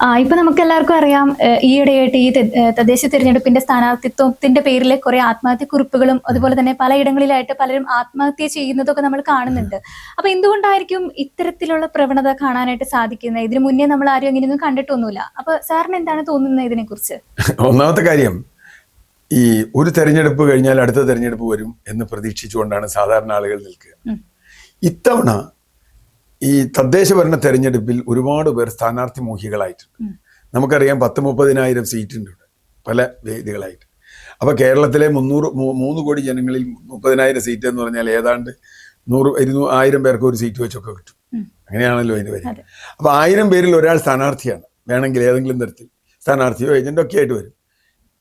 ആ ഇപ്പൊ നമുക്ക് എല്ലാവർക്കും അറിയാം ഈയിടെയായിട്ട് ഈ തദ്ദേശ തിരഞ്ഞെടുപ്പിന്റെ സ്ഥാനാർത്ഥിത്വത്തിന്റെ പേരിലെ കുറെ ആത്മഹത്യ കുറിപ്പുകളും അതുപോലെ തന്നെ പലയിടങ്ങളിലായിട്ട് പലരും ആത്മഹത്യ ചെയ്യുന്നതൊക്കെ നമ്മൾ കാണുന്നുണ്ട്. അപ്പൊ എന്തുകൊണ്ടായിരിക്കും ഇത്തരത്തിലുള്ള പ്രവണത കാണാനായിട്ട് സാധിക്കുന്നത്? ഇതിനു മുന്നേ നമ്മൾ ആരും അങ്ങനെയൊന്നും കണ്ടിട്ടൊന്നുമില്ല. അപ്പൊ സാറിന് എന്താണ് തോന്നുന്നത് ഇതിനെ കുറിച്ച് ഒന്നാമത്തെ കാര്യം ഈ ഒരു തെരഞ്ഞെടുപ്പ് കഴിഞ്ഞാൽ അടുത്ത തെരഞ്ഞെടുപ്പ് വരും എന്ന് പ്രതീക്ഷിച്ചുകൊണ്ടാണ് സാധാരണ ആളുകൾ നിൽക്കുക. ഇത്തവണ ഈ തദ്ദേശ ഭരണ തെരഞ്ഞെടുപ്പിൽ ഒരുപാട് പേർ സ്ഥാനാർത്ഥി മോഹികളായിട്ടുണ്ട് നമുക്കറിയാം പത്ത് മുപ്പതിനായിരം സീറ്റ് ഉണ്ട് പല വേദികളായിട്ട്. അപ്പൊ കേരളത്തിലെ മുന്നൂറ് മൂന്ന് കോടി ജനങ്ങളിൽ മുപ്പതിനായിരം സീറ്റ് എന്ന് പറഞ്ഞാൽ ഏതാണ്ട് നൂറ് ഇരുന്നൂ ആയിരം പേർക്ക് ഒരു സീറ്റ് വെച്ചൊക്കെ കിട്ടും. അങ്ങനെയാണല്ലോ അതിന് വരും. അപ്പോൾ അപ്പൊ ആയിരം പേരിൽ ഒരാൾ സ്ഥാനാർത്ഥിയാണ്. വേണമെങ്കിൽ ഏതെങ്കിലും തരത്തിൽ സ്ഥാനാർത്ഥിയോ ഏജന്റോ ഒക്കെ ആയിട്ട് വരും.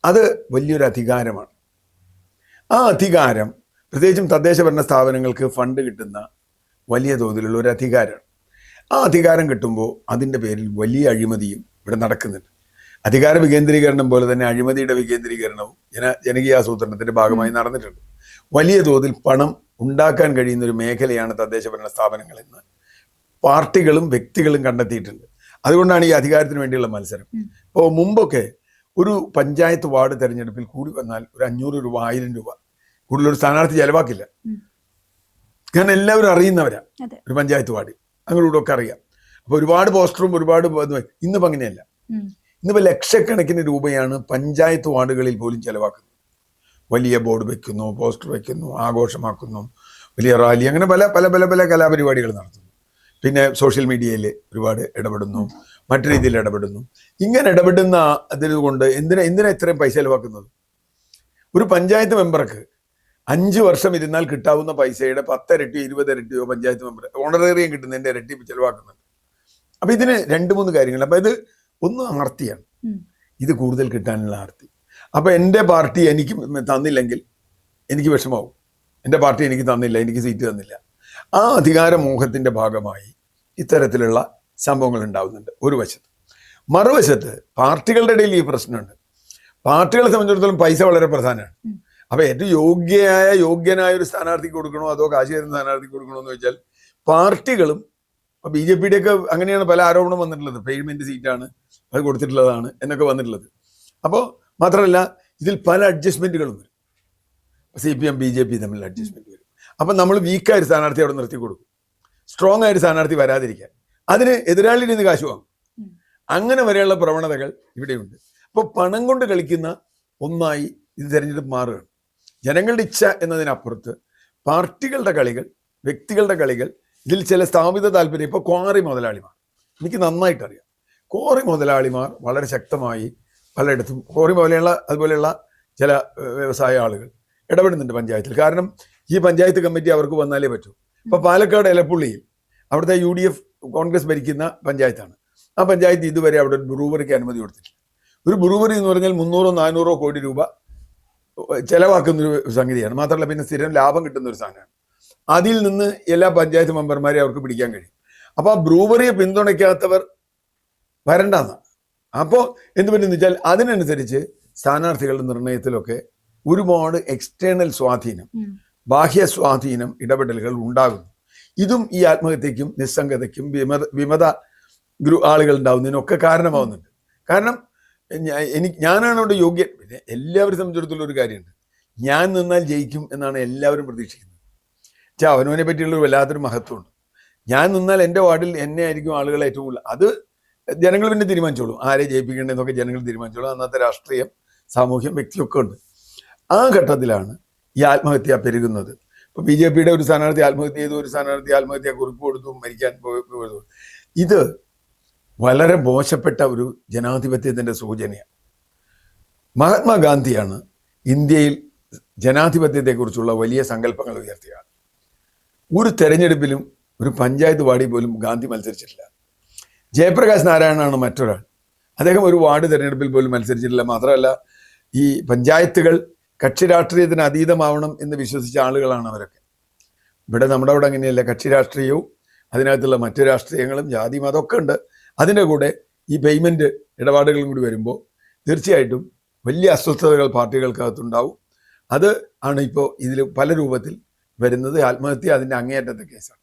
അത് വലിയൊരു അധികാരമാണ്. ആ അധികാരം പ്രത്യേകിച്ചും തദ്ദേശ ഭരണ സ്ഥാപനങ്ങൾക്ക് ഫണ്ട് കിട്ടുന്ന വലിയ തോതിലുള്ള ഒരു അധികാരമാണ് ആ അധികാരം കിട്ടുമ്പോൾ അതിന്റെ പേരിൽ വലിയ അഴിമതിയും ഇവിടെ നടക്കുന്നുണ്ട്. അധികാര വികേന്ദ്രീകരണം പോലെ തന്നെ അഴിമതിയുടെ വികേന്ദ്രീകരണവും ജന ജനകീയ ആസൂത്രണത്തിന്റെ ഭാഗമായി നടന്നിട്ടുണ്ട്. വലിയ തോതിൽ പണം ഉണ്ടാക്കാൻ കഴിയുന്ന ഒരു മേഖലയാണ് തദ്ദേശ ഭരണ സ്ഥാപനങ്ങളെന്ന് പാർട്ടികളും വ്യക്തികളും കണ്ടെത്തിയിട്ടുണ്ട്. അതുകൊണ്ടാണ് ഈ അധികാരത്തിന് വേണ്ടിയുള്ള മത്സരം. അപ്പോൾ ഇപ്പോൾ മുമ്പൊക്കെ ഒരു പഞ്ചായത്ത് വാർഡ് തെരഞ്ഞെടുപ്പിൽ കൂടി വന്നാൽ ഒരു അഞ്ഞൂറ് രൂപ ആയിരം രൂപ. കൂടുതലൊരു സ്ഥാനാർത്ഥി ചെലവാക്കില്ല. കാരണം എല്ലാവരും അറിയുന്നവരാ ഒരു പഞ്ചായത്ത് വാർഡ് അങ്ങോട്ടും ഒക്കെ അറിയാം. അപ്പൊ ഒരുപാട് പോസ്റ്ററും ഒരുപാട് ഇന്നിപ്പോ അങ്ങനെയല്ല. ഇന്നിപ്പോ ലക്ഷക്കണക്കിന് രൂപയാണ് പഞ്ചായത്ത് വാർഡുകളിൽ പോലും ചെലവാക്കുന്നത്. വലിയ ബോർഡ് വെക്കുന്നു പോസ്റ്റർ വെക്കുന്നു ആഘോഷമാക്കുന്നു വലിയ റാലി അങ്ങനെ പല പല പല പല കലാപരിപാടികൾ നടത്തുന്നു. പിന്നെ സോഷ്യൽ മീഡിയയിൽ ഒരുപാട് ഇടപെടുന്നു മറ്റു രീതിയിൽ ഇടപെടുന്നു. ഇങ്ങനെ ഇടപെടുന്ന അതിൽ കൊണ്ട് എന്തിനാ എന്തിനാ ഇത്രയും പൈസ ചെലവാക്കുന്നത്? ഒരു പഞ്ചായത്ത് മെമ്പർക്ക് അഞ്ച് വർഷം ഇരുന്നാൽ കിട്ടാവുന്ന പൈസയുടെ പത്തരട്ടി ഇരുപത് ഇരട്ടിയോ പഞ്ചായത്ത് മെമ്പർ ഓണറേറിയം കിട്ടുന്നതിന്റെ ഇരട്ടി ചെലവാക്കുന്നുണ്ട്. അപ്പൊ ഇതിന് രണ്ട് മൂന്ന് കാര്യങ്ങൾ. അപ്പൊ ഇത് ഒന്ന് ആർത്തിയാണ്. ഇത് കൂടുതൽ കിട്ടാനുള്ള ആർത്തി. അപ്പൊ എന്റെ പാർട്ടി എനിക്ക് തന്നില്ലെങ്കിൽ എനിക്ക് വിഷമാവും എന്റെ പാർട്ടി എനിക്ക് തന്നില്ല എനിക്ക് സീറ്റ് തന്നില്ല. ആ അധികാരമോഹത്തിന്റെ ഭാഗമായി ഇത്തരത്തിലുള്ള സംഭവങ്ങൾ ഉണ്ടാവുന്നുണ്ട് ഒരു വശത്ത്. മറുവശത്ത് പാർട്ടികളുടെ ഇടയിൽ ഈ പ്രശ്നമുണ്ട്. പാർട്ടികളെ സംബന്ധിച്ചിടത്തോളം പൈസ വളരെ പ്രധാനമാണ്. അപ്പൊ ഏറ്റവും യോഗ്യയായ യോഗ്യനായ ഒരു സ്ഥാനാർത്ഥിക്ക് കൊടുക്കണോ? അതോ കാശി തരുന്ന സ്ഥാനാർത്ഥിക്ക് കൊടുക്കണോ എന്ന് വെച്ചാൽ പാർട്ടികളും ബി ജെ പിയുടെ ഒക്കെ അങ്ങനെയാണ് പല ആരോപണം വന്നിട്ടുള്ളത്. പേയ്മെന്റ് സീറ്റാണ് അത് കൊടുത്തിട്ടുള്ളതാണ് എന്നൊക്കെ വന്നിട്ടുള്ളത്. അപ്പോൾ മാത്രമല്ല ഇതിൽ പല അഡ്ജസ്റ്റ്മെന്റുകളും വരും. C P M B J P തമ്മിൽ അഡ്ജസ്റ്റ്മെന്റ് വരും. അപ്പം നമ്മൾ വീക്കായ സ്ഥാനാർത്ഥി അവിടെ നിർത്തി കൊടുക്കും. സ്ട്രോങ് ആയ ഒരു സ്ഥാനാർത്ഥി വരാതിരിക്കാൻ. അതിന് എതിരാളിയിൽ നിന്ന് കാശ് വാങ്ങും. അങ്ങനെ വരെയുള്ള പ്രവണതകൾ ഇവിടെയുണ്ട്. അപ്പോൾ പണം കൊണ്ട് കളിക്കുന്ന ഒന്നായി ഇത് തിരഞ്ഞെടുപ്പ് മാറുകയാണ്. ജനങ്ങളുടെ ഇച്ഛ എന്നതിനപ്പുറത്ത് പാർട്ടികളുടെ കളികൾ വ്യക്തികളുടെ കളികൾ ഇതിൽ ചില സ്ഥാപിത താല്പര്യം ഇപ്പോൾ ക്വാറി മുതലാളിമാർ. എനിക്ക് നന്നായിട്ട് അറിയാം ക്വാറി മുതലാളിമാർ വളരെ ശക്തമായി പലയിടത്തും ക്വാറി പോലെയുള്ള അതുപോലെയുള്ള ചില വ്യവസായ ആളുകൾ ഇടപെടുന്നുണ്ട് പഞ്ചായത്തിൽ. കാരണം ഈ പഞ്ചായത്ത് കമ്മിറ്റി അവർക്ക് വന്നാലേ പറ്റൂ. ഇപ്പൊ പാലക്കാട് എലപ്പുള്ളിയിൽ അവിടുത്തെ യു ഡി എഫ് കോൺഗ്രസ് ഭരിക്കുന്ന പഞ്ചായത്താണ്. ആ പഞ്ചായത്ത് ഇതുവരെ അവിടെ ഒരു ബ്രൂവറിക്ക് അനുമതി കൊടുത്തിട്ടില്ല. ഒരു ബ്രൂവറി എന്ന് പറഞ്ഞാൽ മുന്നൂറോ നാനൂറോ കോടി രൂപ ചെലവാക്കുന്ന ഒരു സംഗതിയാണ്. മാത്രമല്ല പിന്നെ സ്ഥിരം ലാഭം കിട്ടുന്ന ഒരു സാധനമാണ്. അതിൽ നിന്ന് എല്ലാ പഞ്ചായത്ത് മെമ്പർമാരെ അവർക്ക് പിടിക്കാൻ കഴിയും. അപ്പോൾ ആ ബ്രൂവറിയെ പിന്തുണയ്ക്കാത്തവർ വരണ്ടെന്ന. അപ്പോൾ എന്ത് പറ്റുമെന്ന് വെച്ചാൽ അതിനനുസരിച്ച് സ്ഥാനാർത്ഥികളുടെ നിർണയത്തിലൊക്കെ ഒരുപാട് എക്സ്റ്റേണൽ സ്വാധീനം ബാഹ്യ സ്വാധീനം ഇടപെടലുകൾ ഉണ്ടാകുന്നു. ഇതും ഈ ആത്മഹത്യക്കും നിസ്സംഗതയ്ക്കും വിമത വിമത ഗ്രൂ ആളുകൾ ഉണ്ടാവുന്നതിനൊക്കെ കാരണമാവുന്നുണ്ട്. കാരണം എനിക്ക് ഞാനാണ് അവിടെ യോഗ്യൻ. പിന്നെ എല്ലാവരും സംബന്ധിച്ചിടത്തോളം ഒരു കാര്യമുണ്ട്. ഞാൻ നിന്നാൽ ജയിക്കും എന്നാണ് എല്ലാവരും പ്രതീക്ഷിക്കുന്നത്. പക്ഷേ അവനവനെ പറ്റിയുള്ള ഒരു വല്ലാത്തൊരു മഹത്വമുണ്ട്. ഞാൻ നിന്നാൽ എന്റെ വാർഡിൽ എന്നെ ആയിരിക്കും ആളുകൾ ഏറ്റവും കൂടുതൽ. അത് ജനങ്ങൾ പിന്നെ തീരുമാനിച്ചോളൂ. ആരെ ജയിപ്പിക്കേണ്ടതെന്നൊക്കെ ജനങ്ങൾ തീരുമാനിച്ചോളൂ. അന്നത്തെ രാഷ്ട്രീയം സാമൂഹ്യം വ്യക്തിയൊക്കെ ഉണ്ട്. ആ ഘട്ടത്തിലാണ് ഈ ആത്മഹത്യ പെരുകുന്നത്. ഇപ്പോൾ ബി ജെ പിയുടെ ഒരു സ്ഥാനാർത്ഥി ആത്മഹത്യ ചെയ്തു ഒരു സ്ഥാനാർത്ഥി ആത്മഹത്യ കുറിപ്പ് കൊടുത്തു മരിക്കാൻ ഇത് വളരെ മോശപ്പെട്ട ഒരു ജനാധിപത്യത്തിന്റെ സൂചനയാണ്. മഹാത്മാഗാന്ധിയാണ് ഇന്ത്യയിൽ ജനാധിപത്യത്തെക്കുറിച്ചുള്ള വലിയ സങ്കല്പങ്ങൾ ഉയർത്തിയ ഒരു തെരഞ്ഞെടുപ്പിലും ഒരു പഞ്ചായത്ത് വാർഡിൽ പോലും ഗാന്ധി മത്സരിച്ചിട്ടില്ല. ജയപ്രകാശ് നാരായണനാണ് മറ്റൊരാൾ. അദ്ദേഹം ഒരു വാർഡ് തെരഞ്ഞെടുപ്പിൽ പോലും മത്സരിച്ചിട്ടില്ല. മാത്രമല്ല ഈ പഞ്ചായത്തുകൾ കക്ഷി രാഷ്ട്രീയത്തിന് അതീതമാവണം എന്ന് വിശ്വസിച്ച ആളുകളാണ് അവരൊക്കെ. ഇവിടെ നമ്മുടെ അവിടെ അങ്ങനെയല്ല. കക്ഷി രാഷ്ട്രീയവും അതിനകത്തുള്ള മറ്റു രാഷ്ട്രീയങ്ങളും ജാതി മതമൊക്കെ ഉണ്ട്. അതിന്റെ കൂടെ ഈ പേയ്മെന്റ് ഇടപാടുകളും കൂടി വരുമ്പോൾ തീർച്ചയായിട്ടും വലിയ അസ്വസ്ഥതകൾ പാർട്ടികൾക്കകത്തുണ്ടാവും. അത് ആണ് ഇപ്പോൾ ഇതിൽ പല രൂപത്തിൽ വരുന്നത്. ആത്മഹത്യ അതിന്റെ അങ്ങേയറ്റത്തെ കേസാണ്.